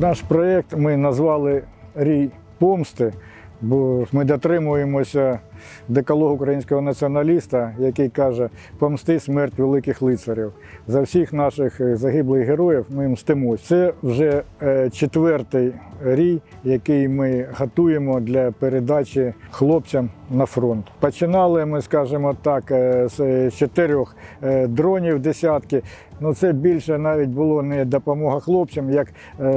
Наш проєкт ми назвали Рій помсти, бо ми дотримуємося декалогу українського націоналіста, який каже: помсти смерть великих лицарів. За всіх наших е, загиблих героїв ми мстимось. Це вже е, четвертий рій, який ми готуємо для передачі хлопцям на фронт. Починали ми, скажімо так, е, з чотирьох дронів десятки. Ну це більше навіть було не допомога хлопцям, як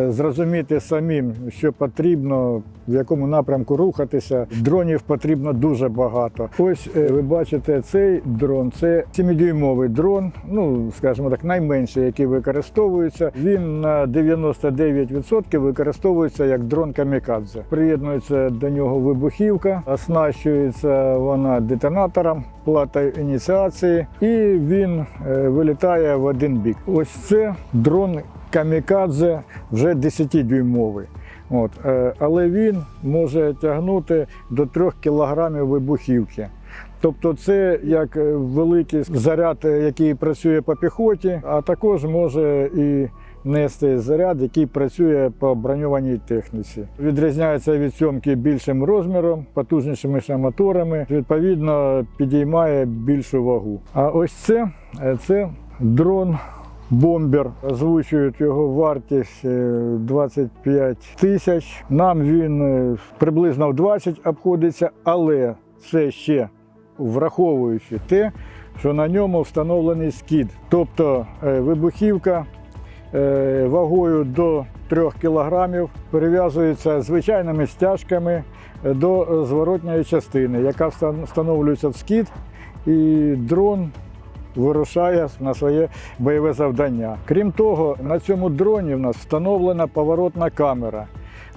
зрозуміти самим, що потрібно, в якому напрямку рухатися. Дронів потрібно дуже багато. Ось е, ви бачите цей дрон. Це 7-дюймовий дрон, ну скажімо так, найменший, який використовується. Він на 99% використовується як дрон камікадзе. Приєднується до нього вибухівка, оснащується вона детонатором, платою ініціації, і він е, вилітає в один бік. Ось це дрон камікадзе вже 10-дюймовий. От, е, але він може тягнути до 3 кілограмів вибухівки. Тобто це як е, великий заряд, е, який працює по піхоті, а також може і нести заряд, який працює по броньованій техніці. Відрізняється від сьомки більшим розміром, потужнішими моторами, відповідно підіймає більшу вагу. А ось це, це дрон Бомбер озвучують його вартість е, 25 тисяч. Нам він е, приблизно в 20 обходиться, але це ще враховуючи те, що на ньому встановлений скид, тобто е, вибухівка е, вагою до 3 кг перев'язується звичайними стяжками е, до зворотньої частини, яка встановлюється в скид, і дрон вирушає на своє бойове завдання. Крім того, на цьому дроні в нас встановлена поворотна камера.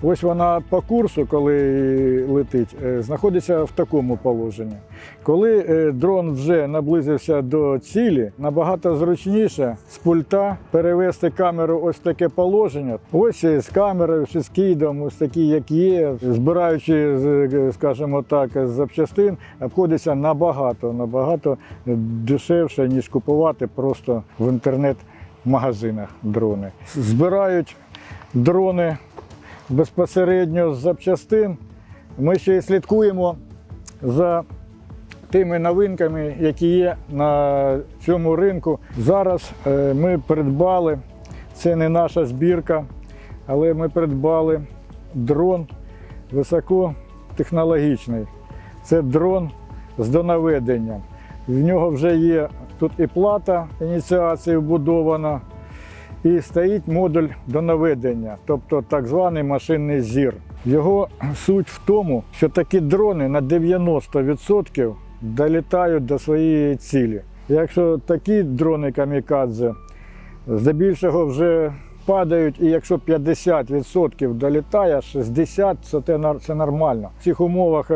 Ось вона по курсу, коли летить, е, знаходиться в такому положенні. Коли е, дрон вже наблизився до цілі, набагато зручніше з пульта перевести камеру ось таке положення. Ось е, з камерою, з кідом, ось такі, як є, збираючи, скажімо так, з запчастин, обходиться набагато, набагато дешевше, ніж купувати просто в інтернет-магазинах дрони. Збирають дрони безпосередньо з запчастин. Ми ще й слідкуємо за тими новинками, які є на цьому ринку. Зараз е, ми придбали, це не наша збірка, але ми придбали дрон високотехнологічний. Це дрон з донаведенням. В нього вже є тут і плата ініціації вбудована, і стоїть модуль до наведення, тобто так званий машинний зір. Його суть в тому, що такі дрони на 90% долітають до своєї цілі. Якщо такі дрони камікадзе здебільшого вже падають, і якщо 50% долітає, 60% це, те нар- це нормально. В цих умовах е,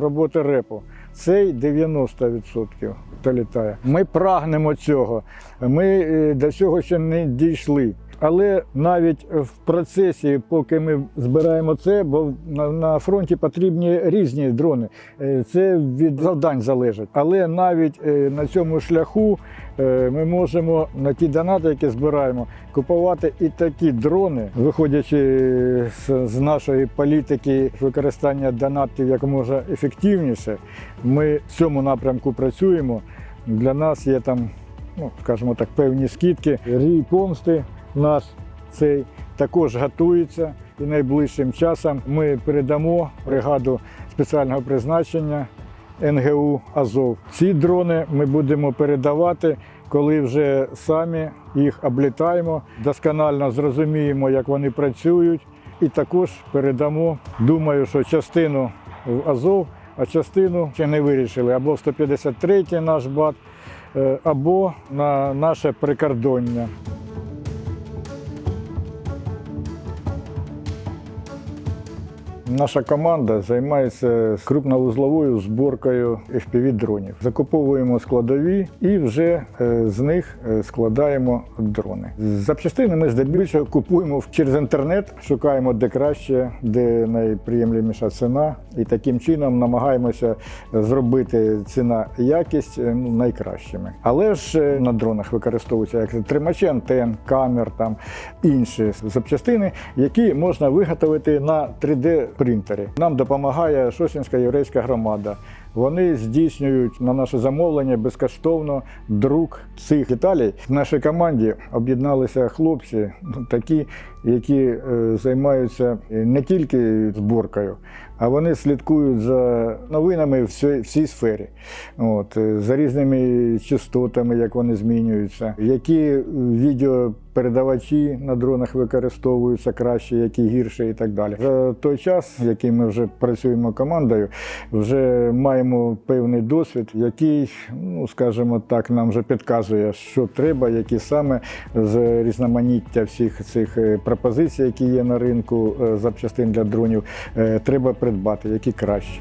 роботи репу. Цей 90% долітає. Ми прагнемо цього. Ми е, до цього ще не дійшли. Але навіть в процесі, поки ми збираємо це, бо на, фронті потрібні різні дрони. Е, Це від завдань залежить. Але навіть е, на цьому шляху е, ми можемо на ті донати, які збираємо, купувати і такі дрони, виходячи з нашої політики використання донатів як можна ефективніше. Ми в цьому напрямку працюємо. Для нас є там, ну скажімо так, певні скидки. Рій помсти наш цей також готується. І найближчим часом ми передамо бригаду спеціального призначення НГУ Азов. Ці дрони ми будемо передавати, коли вже самі їх облітаємо, досконально зрозуміємо, як вони працюють, і також передамо. Думаю, що частину в Азов, а частину ще не вирішили або в 153-й наш бат, е, або на наше прикордоння. Наша команда займається крупновузловою зборкою FPV-дронів. Закуповуємо складові і вже е, з них е, складаємо дрони. Запчастини ми здебільшого купуємо через інтернет, шукаємо де краще, де найприємлеміша ціна, і таким чином намагаємося зробити ціна якість е, ну, найкращими. Але ж на дронах використовуються як тримачі антен, камер, там інші запчастини, які можна виготовити на 3D принтері. Нам допомагає Шосінська єврейська громада. Вони здійснюють на наше замовлення безкоштовно друк цих деталей. В нашій команді об'єдналися хлопці, ну, такі, які е, займаються не тільки зборкою, а вони слідкують за новинами в цій, в цій сфері, От, е, за різними частотами, як вони змінюються, які відеопередавачі на дронах використовуються краще, які гірше і так далі. За той час, який ми вже працюємо командою, вже маємо певний досвід, який, ну скажімо так, нам вже підказує, що треба, які саме з різноманіття всіх цих е, пропозицій, які є на ринку е, запчастин для дронів, е, треба придбати, які краще.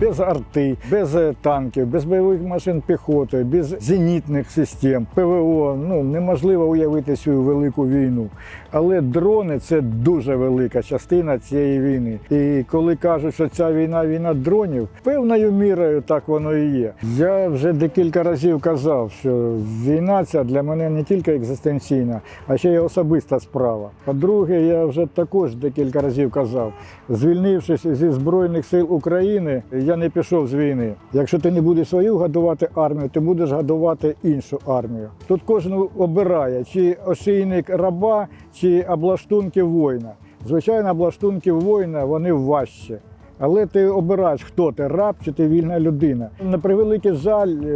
Без арти, без е, танків, без бойових машин піхоти, без зенітних систем, ПВО. Ну неможливо уявити цю велику війну. Але дрони це дуже велика частина цієї війни. І коли кажуть, що ця війна війна дронів, певною мірою так воно і є. Я вже декілька разів казав, що війна ця для мене не тільки екзистенційна, а ще й особиста справа. По-друге, я вже також декілька разів казав, звільнившись зі Збройних сил України, я не пішов з війни. Якщо ти не будеш свою годувати армію, ти будеш годувати іншу армію. Тут кожен обирає, чи ошийник раба, чи облаштунки воїна. Звичайно, облаштунки воїна вони важчі. Але ти обираєш, хто ти раб чи ти вільна людина. На превеликий жаль, е,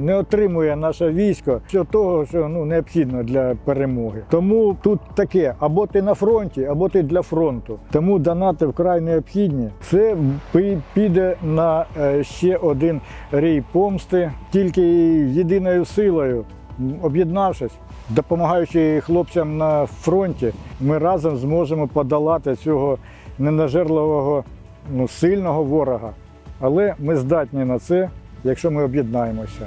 не отримує наше військо всього того, що ну необхідно для перемоги. Тому тут таке: або ти на фронті, або ти для фронту. Тому донати вкрай необхідні. Це піде на е, ще один рій помсти, тільки єдиною силою, об'єднавшись. Допомагаючи хлопцям на фронті, ми разом зможемо подолати цього ненажерливого ну, сильного ворога. Але ми здатні на це, якщо ми об'єднаємося.